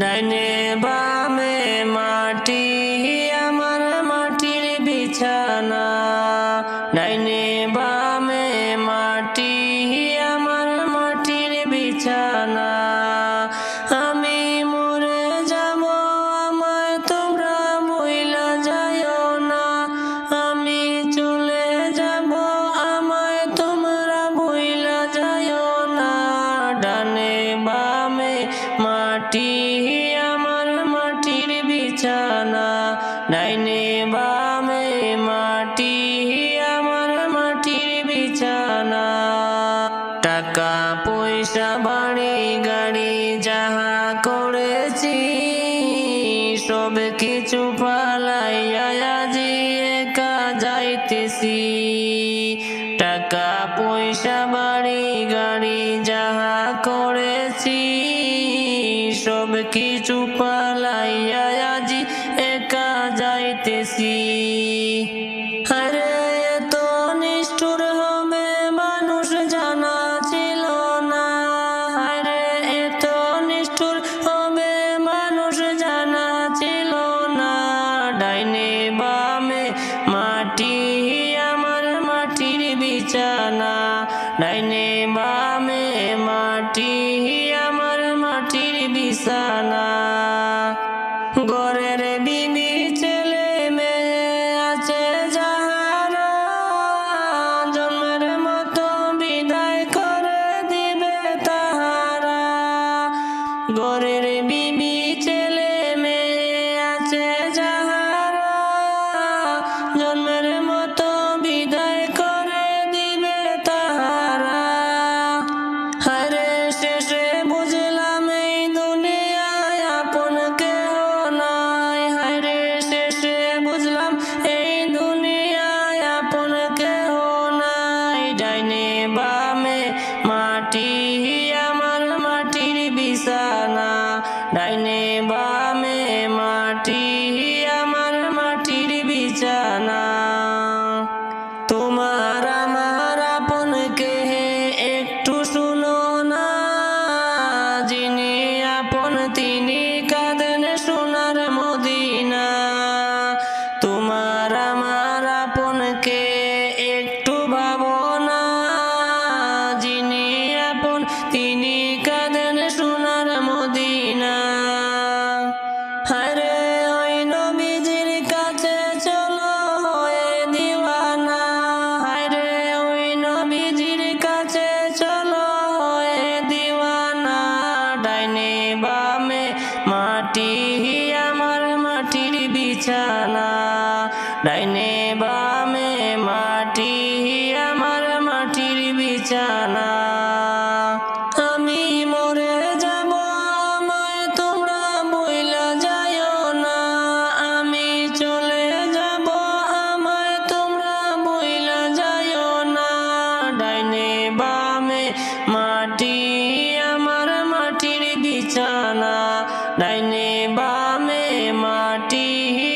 ডাইনে বামে আমার মাটির বিছানা ডাইনে বামে মাটি, আমার মাটির বিছানা। টাকা পয়সা বাড়ি গাড়ি যাহা করেছি, সব কিছু পালাইয়া একা যাইতেছি। টাকা পয়সা বাড়ি গাড়ি সব কিছু পালাইয়া আজি একা যাইতেছি। আরে নিষ্ঠুর মানুষ না। নিষ্ঠুর মানুষ না। আমার মাটির বিছানা। ডাইনে গরের বিবি জানা। আমি মরে যাব, আমায় তোমরা বইলা যায় না। আমি চলে যাব, আমায় তোমরা বইলা যায়ও না। ডাইনে বামে মাটি, আমার মাটির বিছানা। ডাইনে বামে মাটি।